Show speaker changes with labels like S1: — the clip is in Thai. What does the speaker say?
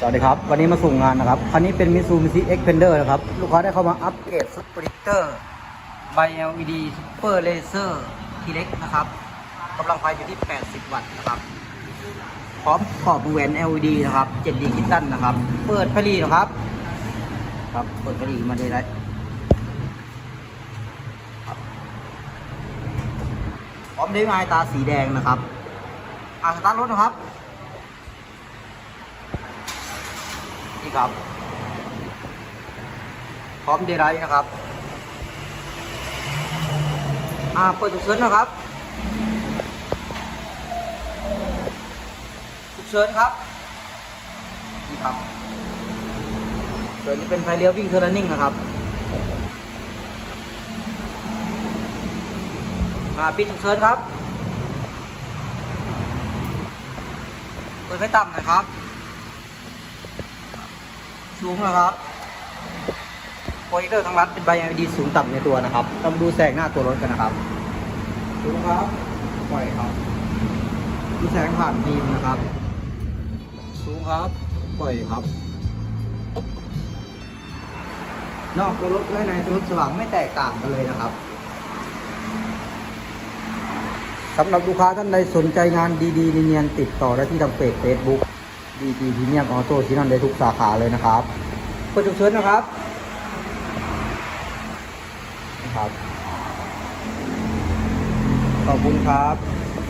S1: สวัสดีครับ วันนี้มาส่งงานนะครับ คันนี้เป็นมิซูมิซิเอ็กเพนเดอร์นะครับ ลูกค้าได้เข้ามาอัปเกรดสปริตเตอร์ไบ LED Super Laser ทีเล็กนะครับกำลังไฟอยู่ที่ 80 วัตต์นะครับ พร้อมขอบวงแหวน LED นะครับ 7D คิตตันนะครับ เปิดผลีนะครับ ครับ เปิดผลีมาเลยได้ครับพร้อมด้วยไม้ตาสีแดงนะครับอ่าสตาร์ทรถนะครับ นี่ครับ พร้อมเดรายนะครับ อ่าเปิดฉุกเฉินนะครับฉุกเฉินครับ นี่ครับส่วนนี้เป็นไฟเลี้ยววิ่งเทอร์นิ่งนะครับอ่าปิดฉุกเฉินครับเปิดไฟต่ำหน่อยครับ สูงนะครับโปรเจคเตอร์ทั้งรัดเป็นใบ LED สูงต่ำในตัวนะครับเรามาดูแสงหน้าตัวรถกันนะครับสูงครับปล่อยครับ ดูแสงผ่านฟิล์มนะครับ สูงครับปล่อยครับ นอกตัวรถและในตัวรถสว่างไม่แตกต่างกันเลยนะครับสำหรับลูกค้าท่านใดสนใจงานดีๆเนียนๆติดต่อได้ที่ทางเพจ Facebook ดีดีพรีเมียมออโต้ที่นั่นได้ทุกสาขาเลยนะครับเปิดฉุกเฉินนะครับนะครับ ขอบคุณครับ